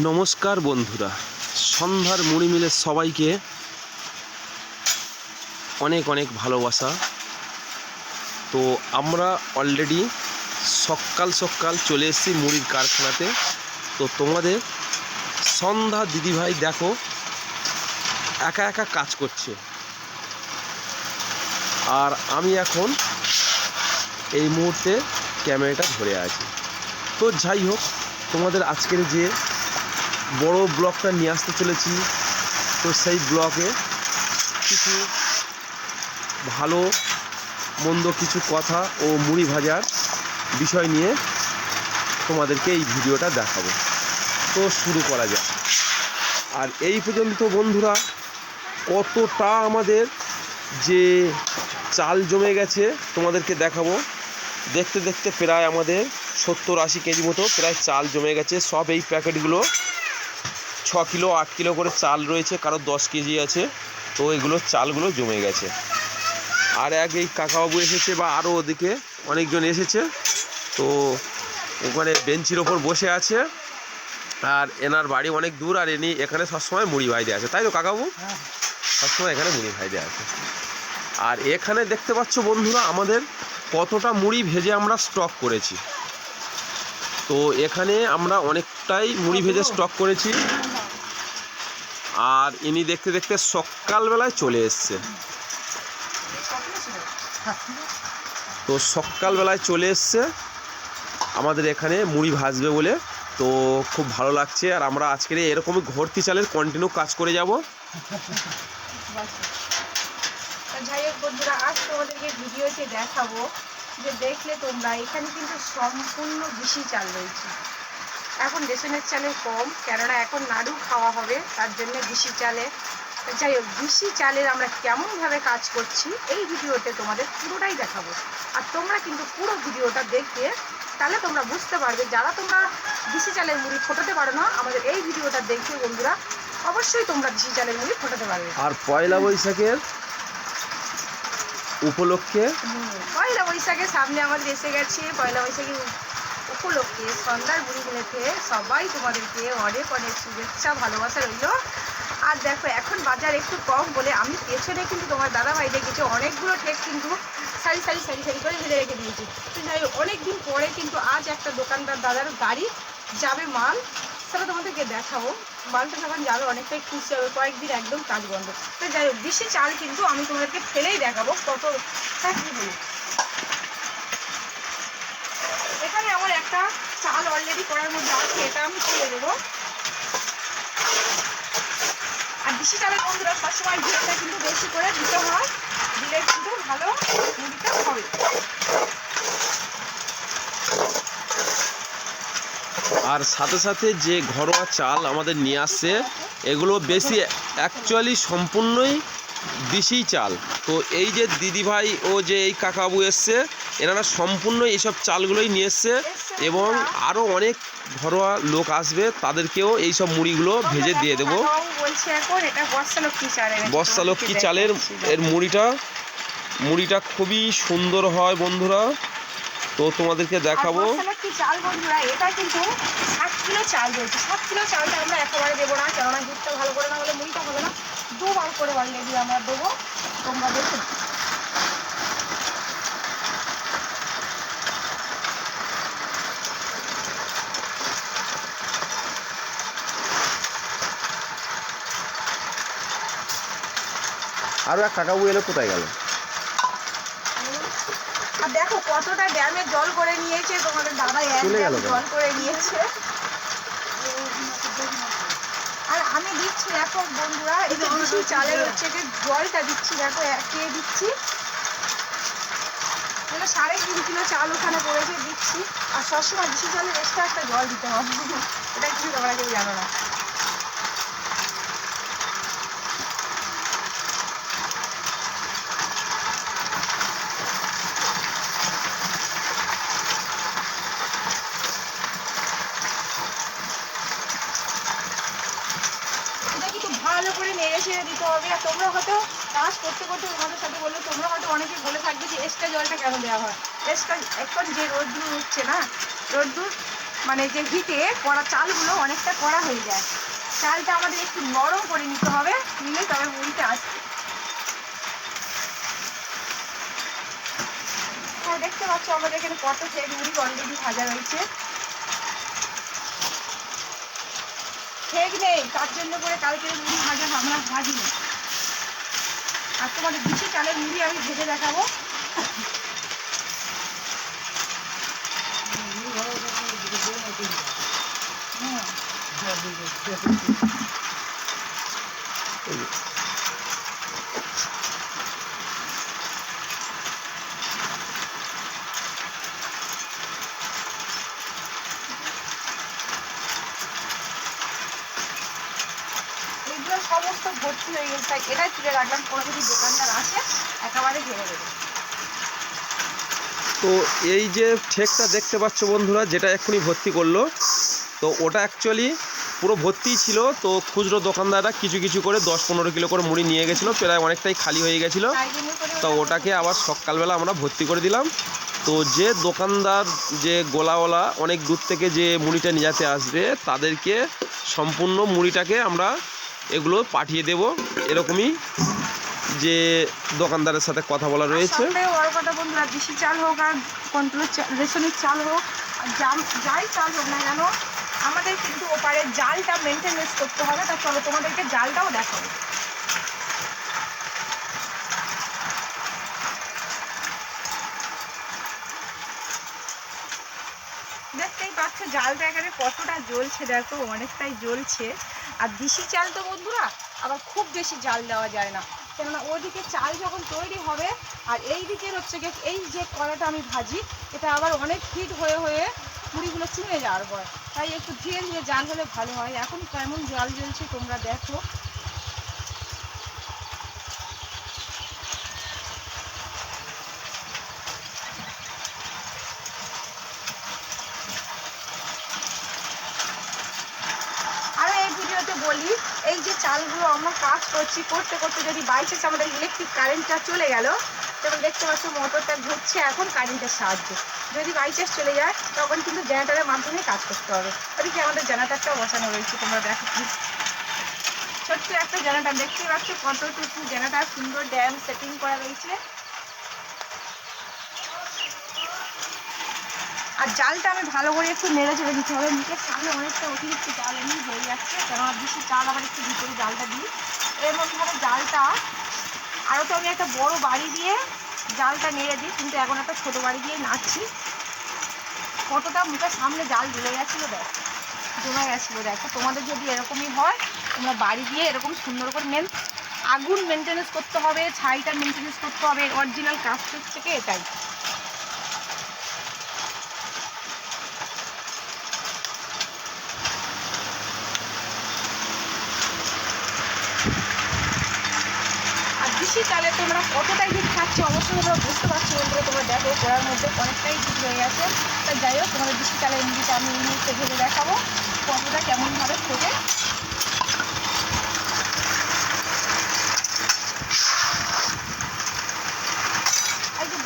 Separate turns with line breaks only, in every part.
নমস্কার বন্ধুরা, সন্ধ্যার মুড়ি মিলের সবাইকে অনেক অনেক ভালোবাসা। তো আমরা অলরেডি সকাল সকাল চলে এসেছি মুড়ির কারখানাতে। তো তোমাদের সন্ধ্যা দিদিভাই দেখো, একা একা কাজ করছে। আর আমি এখন এই মুহূর্তে ক্যামেরাটা ধরে আছি। তো যাই হোক, তোমাদের আজকের যে বড় ব্লগটা নিয়ে আসতে চলেছি। তো সেই ব্লগে কিছু ভালো, মন্দ কিছু কথা ও মুড়ি ভাজার বিষয় নিয়ে তোমাদেরকে এই ভিডিওটা দেখাবো। তো শুরু করা যাক। আর এই পর্যন্ত বন্ধুরা, কতটা আমাদের যে চাল জমে গেছে তোমাদেরকে দেখাবো। দেখতে দেখতে প্রায় আমাদের সত্তর আশি কেজি মতো প্রায় চাল জমে গেছে। সব এই প্যাকেটগুলো ছ কিলো, আট কিলো করে চাল রয়েছে, কারও দশ কেজি আছে। তো এগুলো চালগুলো জমে গেছে। আর এক এই কাকাবাবু এসেছে বা আরও ওদিকে অনেকজন এসেছে। তো ওখানে বেঞ্চির ওপর বসে আছে। আর এনার বাড়ি অনেক দূর আর এনি এখানে সবসময় মুড়ি ভাই ভাইদে আছে তাই তো কাকাবু সবসময় এখানে মুড়ি ভাই ভাইদে আছে আর এখানে দেখতে পাচ্ছ বন্ধুরা আমাদের কতটা মুড়ি ভেজে আমরা স্টক করেছি। তো এখানে আমরা অনেকটাই মুড়ি ভেজে স্টক করেছি। আর ইনি দেখতে দেখতে সকালবেলায় চলে এসছে। তো সকালবেলায় চলে এসছে। আমাদের এখানে মুড়ি ভাজবে বলে। তো খুব ভালো লাগছে। আর আমরা আজকের এরকমই ঘরতি চালের কন্টিনিউ কাজ করে যাব।
যাই হোক বন্ধুরা, আজ তোমাদেরকে ভিডিওতে দেখাবো যে দেখলে তোমরা এখানে কিন্তু সম্পূর্ণ বেশি চাল রয়েছে। এখন রেশনের চালের কম কেননা এখন নাড়ু খাওয়া হবে তার জন্য বেশি চালে। যাই হোক বেশি চালের আমরা কেমনভাবে কাজ করছি এই ভিডিওতে তোমাদের পুরোটাই দেখাবো। আর তোমরা কিন্তু পুরো ভিডিওটা দেখবে তাহলে তোমরা বুঝতে পারবে যারা তোমরা বেশি চালের মুড়ি ফোটাতে পারো না আমাদের এই ভিডিওটা দেখবে বন্ধুরা অবশ্যই তোমরা বেশি চালের মুড়ি ফোটাতে পারবে।
আর পয়লা বৈশাখের উপলক্ষে
পয়লা বৈশাখের সামনে আমাদের এসে গেছে পয়লা বৈশাখী উপলক্ষে সন্ধ্যার বুড়িগুলোতে সবাই তোমাদেরকে অনেক অনেক শুভেচ্ছা, ভালোবাসা রইল। আর দেখো, এখন বাজার একটু কম বলে আমি পেছনে কিন্তু তোমার দাদা ভাই দেখেছি অনেকগুলো ঠেক কিন্তু সারি সারি সারি সারি করে ভেজে রেখে দিয়েছি। তো যাই অনেক দিন পরে কিন্তু আজ একটা দোকানদার দাদার গাড়ি যাবে মাল, সেটা তোমাদেরকে দেখাবো। মালটা যখন যাবে অনেকটাই খুশি হবে, কয়েকদিন একদম কাজ বন্ধ। তো যাই হোক, বেশি চাল কিন্তু আমি তোমাদেরকে ফেলেই দেখাবো, কত হ্যাঁ কি বলি এখানে আমার একটা চাল অলরেডি মধ্যে আছে এটা আমি তুলে দেবো। আর বন্ধুরা সবসময় ঘিটা কিন্তু বেশি করে দিতে হয় দিলে কিন্তু ভালো মুড়িটা হবে।
আর সাথে সাথে যে ঘরোয়া চাল আমাদের নিয়ে আসছে এগুলো বেশি অ্যাকচুয়ালি সম্পূর্ণই দেশি চাল। তো এই যে দিদিভাই ও যে এই কাকাবু এসছে এনারা সম্পূর্ণ এইসব চালগুলোই নিয়ে এসছে এবং আরও অনেক ঘরোয়া লোক আসবে তাদেরকেও এই সব মুড়িগুলো ভেজে দিয়ে দেবো।
বাবু বলছে এখন এটা বর্ষা লক্ষ্মী চালের
বস্তা লক্ষ্মী চালের এর মুড়িটা মুড়িটা খুবই সুন্দর হয় বন্ধুরা। তো তোমাদেরকে দেখাবো।
চাল বন্ধুরা এটা কিন্তু সাত কিলো চাল রয়েছে। সাত কিলো চালটা আমরা একেবারে দেবো না কেননা দুধটা ভালো করে না হলে মুড়িটা হবে না। দুবার করে অলরেডি আমরা দেবো। তোমরা দেখো
আরও এক কাকাবু এলো কোথায় গেল?
আর দেখো কতটা ড্যামে জল করে নিয়েছে তোমাদের দাদা এক ড্যাম জল করে নিয়েছে। আর আমি দিচ্ছি দেখো বন্ধুরা এই যে বেশি চালের হচ্ছে যে জলটা দিচ্ছি দেখো একে দিচ্ছি। মানে সাড়ে তিন কিলো চাল ওখানে পড়েছে দিচ্ছি। আর সবসময় বেশি চালের এক্সট্রা একটা জল দিতে হবে। এটা কিছু তোমরা কেউ জানো না এটা কিন্তু ভালো করে নেড়ে ছেড়ে দিতে হবে আর তোমরা হয়তো কাজ করতে করতে তোমাদের সাথে বললে, তোমরা হয়তো অনেকে বলে থাকবে যে এক্সট্রা জলটা কেন দেওয়া হয়? এক্সট্রা, এখন যে রোদ্দুর উঠছে না, রোদ্দুর মানে যে হিটে কড়া চালগুলো অনেকটা কড়া হয়ে যায়। চালটা আমাদের একটু নরম করে নিতে হবে নিলে তবে মুড়িটা আসবে। হ্যাঁ দেখতে পাচ্ছ আমাদের এখানে কত ফেক মুড়ি অলরেডি ভাজা রয়েছে। ফেক নেই, তার জন্য করে কালকে মুড়ি ভাজা আমরা ভাজিনি। আর তোমাদের বিচি চালের মুড়ি আমি ভেজে দেখাবো। হুম। এইগুলো সমস্ত ভর্তি হয়ে গেছে। তাই এটাই তুলে রাখলাম। কোনো যদি দোকানদার আসে একেবারে ঘেরে দেবে
তো এই যে ঠেকটা দেখতে পাচ্ছ বন্ধুরা যেটা এক্ষুনি ভর্তি করল তো ওটা অ্যাকচুয়ালি পুরো ভর্তিই ছিল। তো খুচরো দোকানদাররা কিছু কিছু করে দশ পনেরো কিলো করে মুড়ি নিয়ে গেছিল প্রায় অনেকটাই খালি হয়ে গেছিল। তো ওটাকে আবার সকালবেলা আমরা ভর্তি করে দিলাম। তো যে দোকানদার যে গোলাওয়ালা অনেক দূর থেকে যে মুড়িটা নিয়ে যেতে আসবে তাদেরকে সম্পূর্ণ মুড়িটাকে আমরা এগুলো পাঠিয়ে দেব। এরকমই যে দোকানদারের সাথে কথা বলা রয়েছে।
বড় কথা বন্ধুরা দেশি চাল হোক আর কন্ট্রোল রেশনের চাল হোক, আর যাই চাল হোক না কেন, আমাদের কিন্তু ওপারে জালটা মেনটেনেন্স করতে হবে। তা চলো তোমাদেরকে জালটাও দেখাবো দেখতেই পাচ্ছ, জালটা এখানে কতটা জ্বলছে দেখো, অনেকটাই জ্বলছে। আর দেশি চাল তো বন্ধুরা, আবার খুব বেশি জাল দেওয়া যায় না। কেননা ওইদিকে চাল যখন তৈরি হবে, আর এই দিকের হচ্ছে গিয়ে এই যে কড়াটা আমি ভাজি, এটা আবার অনেক হিট হয়ে হয়ে মুড়িগুলো চুনে যাওয়ার পর। তাই একটু ধীরে ধীরে জাল হলে ভালো হয়। এখন কেমন জল জ্বলছে তোমরা দেখো আরও এই ভিডিওতে বলি, এই যে চালগুলো আমরা কাজ করছি, করতে করতে যদি বাইচান্স আমাদের ইলেকট্রিক কারেন্টটা চলে গেল, যেমন দেখতে পাচ্ছ মোটরটা ঘুরছে, এখন কারেন্টের সাহায্যে। যদি বাইচান্স চলে যায়, তখন কিন্তু জেনারেটারের মাধ্যমে কাজ করতে হবে। ওদিকে আমাদের জেনারেটারটাও বসানো রয়েছে, তোমরা দেখো। ছোট্ট একটা জেনারেটার দেখতে পাচ্ছ, কতটুকু জেনারেটার সুন্দর ড্যাম সেটিং করা রয়েছে। আর জালটা আমি ভালো করে একটু নেড়ে চেড়ে দিতে হবে। নিচের সামনে অনেকটা অতিরিক্ত জাল এমনি হয়ে যাচ্ছে। কেননা বেশি চাল আবার একটু ভিতরে জালটা দিই এর এমনভাবে জালটা আরও তো আমি একটা বড় বাড়ি দিয়ে জালটা নেড়ে দিই, কিন্তু এখন একটা ছোটো বাড়ি দিয়ে নাড়ছি। কতটা মুখের সামনে জাল ঢুলে গেছিল দেখ, জমে গেছিল দেখো। তোমাদের যদি এরকমই হয়, তোমরা বাড়ি দিয়ে এরকম সুন্দর করে মেন আগুন মেনটেনেন্স করতে হবে, ছাইটা মেনটেনেন্স করতে হবে অরিজিনাল কাজ থেকে এটাই। দেশি চালে তোমরা কতটা হিট খাচ্ছ, অবশ্যই তোমরা বুঝতে পারছ বন্ধুরা, তোমরা দেখো কড়ার মধ্যে অনেকটাই হিট হয়ে গেছে। তা যাই হোক, তোমাদের চালের মুড়িটা আমি মুহূর্তে ভেবে দেখাবো, কতটা কেমনভাবে ফোটে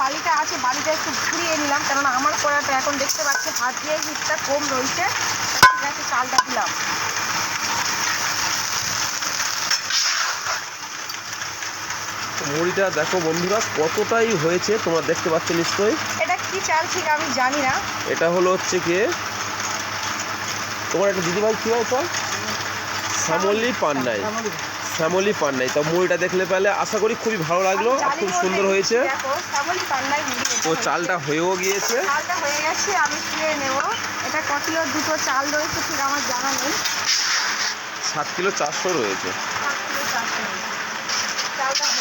বালিটা আছে, বালিটা একটু ঘুরিয়ে নিলাম, কেননা আমার কড়াটা এখন দেখতে পাচ্ছি, হাত দিয়ে হিটটা কম রয়েছে। চালটা দিলাম।
মুড়িটা দেখো বন্ধুরা কতটাই হয়েছে তোমরা দেখতে পাচ্ছ নিশ্চয়ই।
এটা কি চাল ঠিক আমি জানি না।
এটা হলো হচ্ছে কি তোমার একটা দিদিভাই কী হয় তো? শ্যামলি পান্নাই। শ্যামলি পান্নাই। তো মুড়িটা দেখলে পেলে আশা করি খুবই ভালো লাগল খুব সুন্দর হয়েছে। তো চালটা হয়েও গিয়েছে।
চালটা হয়ে গেছে আমি ফিরে নেব। এটা ক দুটো চাল রয়েছে ঠিক আমার জানা নেই।
সাত কিলো চারশো রয়েছে
সাত কিলো চারশো নেই। চালটা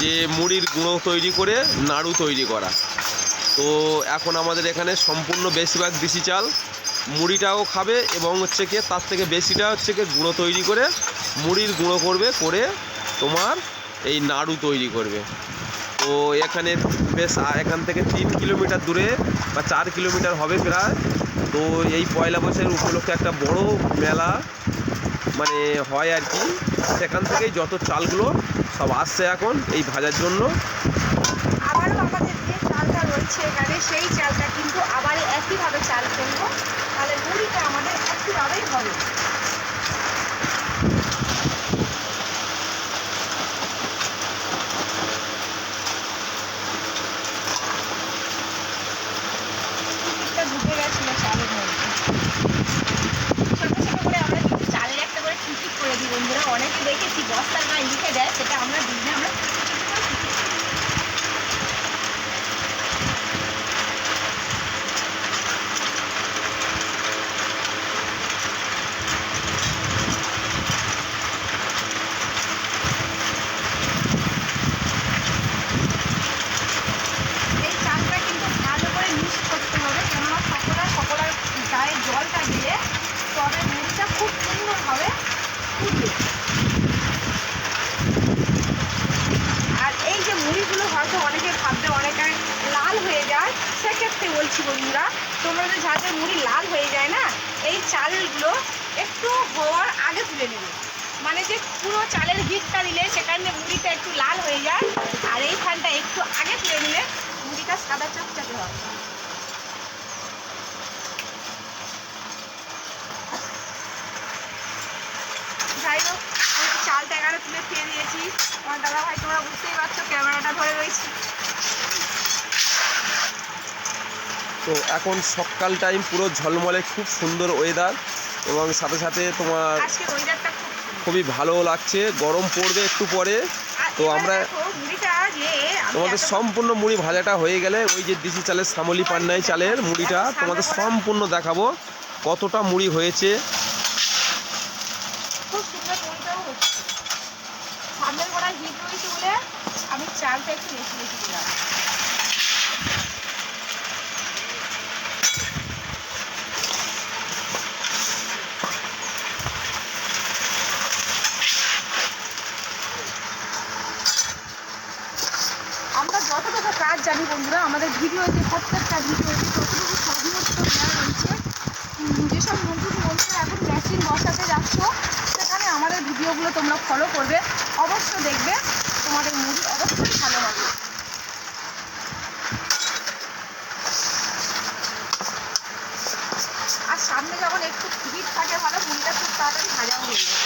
যে মুড়ির গুঁড়ো তৈরি করে নাড়ু তৈরি করা। তো এখন আমাদের এখানে সম্পূর্ণ বেশিরভাগ দেশি চাল, মুড়িটাও খাবে এবং হচ্ছে কি তার থেকে বেশিটা হচ্ছে কি গুঁড়ো তৈরি করে মুড়ির গুঁড়ো করবে, করে তোমার এই নাড়ু তৈরি করবে। তো এখানে বেশ, এখান থেকে তিন কিলোমিটার দূরে বা চার কিলোমিটার হবে প্রায়। তো এই পয়লা বৈশাখের উপলক্ষে একটা বড় মেলা মানে হয় আর কি। সেখান থেকেই যত চালগুলো সব আসছে এখন এই ভাজার জন্য।
আবারও আমাদের যে চালটা রয়েছে এখানে, সেই চালটা কিন্তু আবার একইভাবে চাল ফেলব তাহলে মুড়িটা আমাদের একইভাবেই হবে টিকিটটা ঢুকে গেছিল চালের মধ্যে ছোট ছোট করে আমরা কিন্তু চালের একটা করে টিকিট করে দিই বন্ধুরা অনেকে দেখেছি বস্তার গায়ে লিখে দেয় সেটা আমরা দিই না আমরা ছোট ছোট করে টিকিট এই চালটা কিন্তু ভালো করে মিক্স করতে হবে কেননা সকলার সকলার গায়ে জলটা দিলে তবে মুড়িটা খুব সুন্দরভাবে ফুটবে আর এই যে মুড়িগুলো হয়তো অনেকে ভাববে অনেকে লাল হয়ে যায় সেক্ষেত্রে বলছি বন্ধুরা তোমরা যে যাদের মুড়ি লাল হয়ে যায় না এই চালগুলো একটু হওয়ার আগে তুলে নেবে। মানে যে পুরো চালের হিটটা দিলে সেখানে মুড়িটা একটু লাল হয়ে যায়, আর এইখানটা একটু আগে তুলে নিলে মুড়িটা সাদা চকচকে হয় যাই হোক, আমি চালটা এখানে তুলে খেয়ে দিয়েছি আমার দাদা ভাই তোমরা বুঝতেই পারছ, ক্যামেরাটা ধরে রয়েছি।
তো এখন সকাল টাইম পুরো ঝলমলে খুব সুন্দর ওয়েদার এবং সাথে সাথে তোমার। খুবই ভালো লাগছে গরম পড়বে একটু পরে তো আমরা- তোমাদের সম্পূর্ণ মুড়ি ভাজাটা হয়ে গেলে ওই যে দিশি চালের শ্যামলি পান্নাই চালের মুড়িটা তোমাদের সম্পূর্ণ দেখাবো কতটা মুড়ি হয়েছে
খুব সুন্দর মুড়িটাও হচ্ছে সামনের গোড়ায় হিট রয়েছে বলে আমি চালটা একটু বেশি বেশি দিলাম আমরা যতটুকু কাজ জানি বন্ধুরা, আমাদের ভিডিওতে প্রত্যেকটা ভিডিওতে যতটুকু স্বাধীনত্ব দেওয়া রয়েছে। যেসব নতুন বন্ধুরা এখন মেশিন বসাতে যাচ্ছ, সেখানে আমাদের ভিডিওগুলো তোমরা ফলো করবে। অবশ্যই দেখবে, তোমাদের মুভি অবশ্যই ভালো হবে। আর সামনে যখন একটু ভিড় থাকে, ভালো মুড়িটা খুব তাড়াতাড়ি ভাজাও হয়ে যায়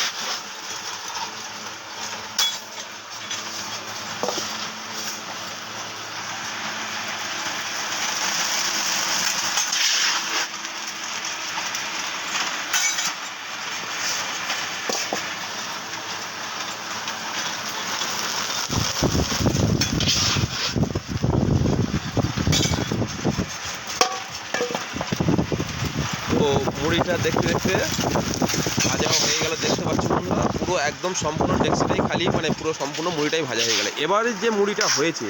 তো মুড়িটা দেখতে দেখতে ভাজাও হয়ে গেল, দেখতে পাচ্ছ বন্ধুরা পুরো একদম সম্পূর্ণ ডেক্সিটাই খালি মানে পুরো সম্পূর্ণ মুড়িটাই ভাজা হয়ে গেল। এবারে যে মুড়িটা হয়েছে,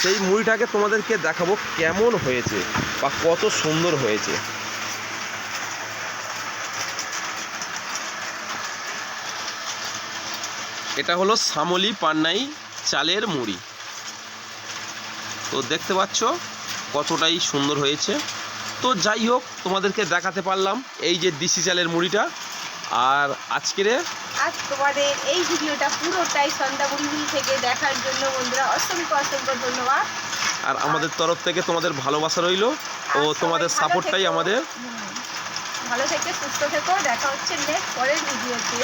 সেই মুড়িটাকে তোমাদেরকে দেখাবো কেমন হয়েছে বা কত সুন্দর হয়েছে। এটা হলো সামলি পান্নাই চালের মুড়ি। তো দেখতে পাচ্ছ কতটাই সুন্দর হয়েছে। তো যাই হোক তোমাদেরকে দেখাতে পারলাম এই যে দিশি চালের মুড়িটা। আর আজকের
আজ তোমাদের এই ভিডিওটা পুরোটাই সন্ধ্যাবন্ধি থেকে দেখার জন্য বন্ধুরা অসংখ্য অসংখ্য ধন্যবাদ।
আর আমাদের তরফ থেকে তোমাদের ভালোবাসা রইল ও তোমাদের সাপোর্টটাই আমাদের।
ভালো থেকে সুস্থ থেকো। দেখা হচ্ছে নেক্সট পরের ভিডিওতে।